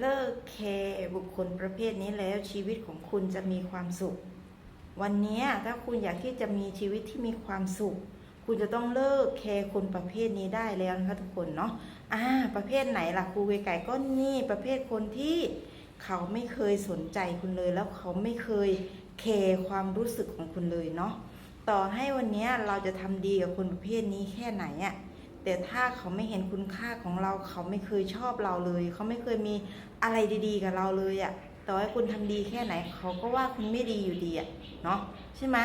เลิกแคร์บุคคลประเภทนี้แล้วชีวิตของคุณจะมีความสุข วันนี้ถ้าคุณอยากที่จะมีชีวิตที่มีความสุข คุณจะต้องเลิกแคร์คนประเภทนี้ได้แล้วนะคะทุกคนเนาะอ่า ประเภทไหนล่ะครูเวไก่ก็นี่ประเภทคนที่เขาไม่เคยสนใจคุณเลย แล้วเขาไม่เคยแคร์ความรู้สึกของคุณเลยเนาะต่อให้วันนี้เราจะทำดีกับคนประเภทนี้แค่ไหนอะ แต่ถ้าเขาไม่เห็นคุณค่าของเรา เขาไม่เคยชอบเราเลย เขาไม่เคยมีอะไรดี ๆ กับเราเลยอะต่อให้คุณทำดีแค่ไหน เขาก็ว่าคุณไม่ดีอยู่ดีอะเนาะใช่ไหม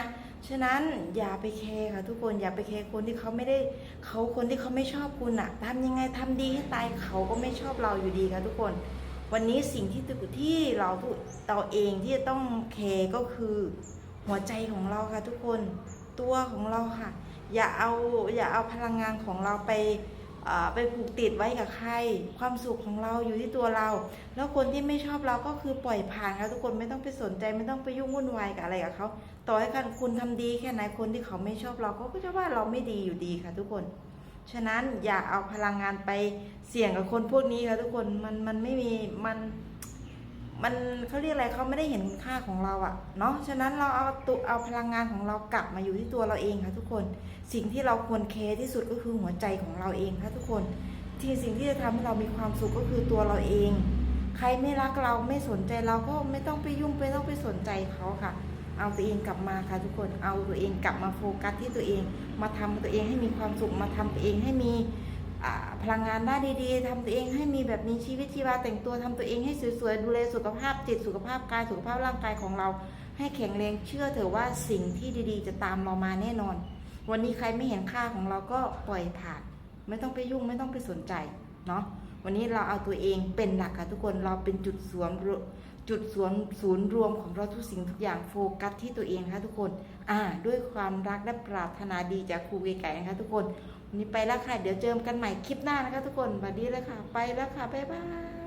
ฉะนั้นอย่าไปแคร์ค่ะทุกคนอย่าไปแคร์คนที่เขาไม่ได้เขาคนที่เขาไม่ชอบคุณอะทำยังไงทำดีให้ตายเขาก็ไม่ชอบเราอยู่ดีค่ะทุกคน วันนี้สิ่งที่ตุที่เราเราเองที่จะต้องแคร์ก็คือหัวใจของเราค่ะทุกคน ตัวของเราค่ะ อย่าเอาอย่าเอาพลังงานของเราไปไปผูกติดไว้กับใคร ความสุขของเราอยู่ที่ตัวเรา แล้วคนที่ไม่ชอบเราก็คือปล่อยผ่านค่ะทุกคนไม่ต้องไปสนใจไม่ต้องไปยุ่งวุ่นวายกับอะไรกับเขาต่อให้กันคุณทำดีแค่ไหนคนที่เขาไม่ชอบเราเขาก็จะว่าเราไม่ดีอยู่ดีค่ะ ทุกคน ฉะนั้นอย่าเอาพลังงานไปเสี่ยงกับคนพวกนี้ค่ะทุกคนมันมันไม่มีมัน มันเขาเรียกอะไรเขาไม่ได้เห็นคุณค่าของเราอะเนาะฉะนั้นเราเอาตุเอาพลังงานของเรากลับมาอยู่ที่ตัวเราเองค่ะทุกคนสิ่งที่เราควรแคร์ที่สุดก็คือหัวใจของเราเองค่ะทุกคนที่สิ่งที่จะทำให้เรามีความสุขก็คือตัวเราเอง ใครไม่รักเราไม่สนใจเราก็ไม่ต้องไปยุ่งไม่ต้องไปสนใจเขาค่ะ เอาตัวเองกลับมาค่ะทุกคนเอาตัวเองกลับมาโฟกัสที่ตัวเอง มาทำตัวเองให้มีความสุขมาทำตัวเองให้มี พลังงานด้านดีๆทำตัวเองให้มีแบบมีชีวิตชีวาแต่งตัวทำตัวเองให้สวยๆดูแลสุขภาพจิตสุขภาพกายสุขภาพร่างกายของเรา ให้แข็งแรงเชื่อเถอะว่าสิ่งที่ดีๆ จะตามเรามาแน่นอน วันนี้ใครไม่เห็นค่าของเราก็ปล่อยผ่าน ไม่ต้องไปยุ่งไม่ต้องไปสนใจเนาะวันนี้เราเอาตัวเองเป็นหลักค่ะทุกคนเราเป็นจุดสวม จุดสวมศูนย์รวมของเราทุกสิ่งทุกอย่างโฟกัสที่ตัวเองค่ะทุกคน อ่า ด้วยความรักและปรารถนาดีจากครูเก๋ไก่นะคะทุกคนวันนี้ไปแล้วค่ะ เดี๋ยวเจอกันใหม่คลิปหน้านะคะทุกคนสวัสดีเลยค่ะ ไปแล้วค่ะ บ๊ายบาย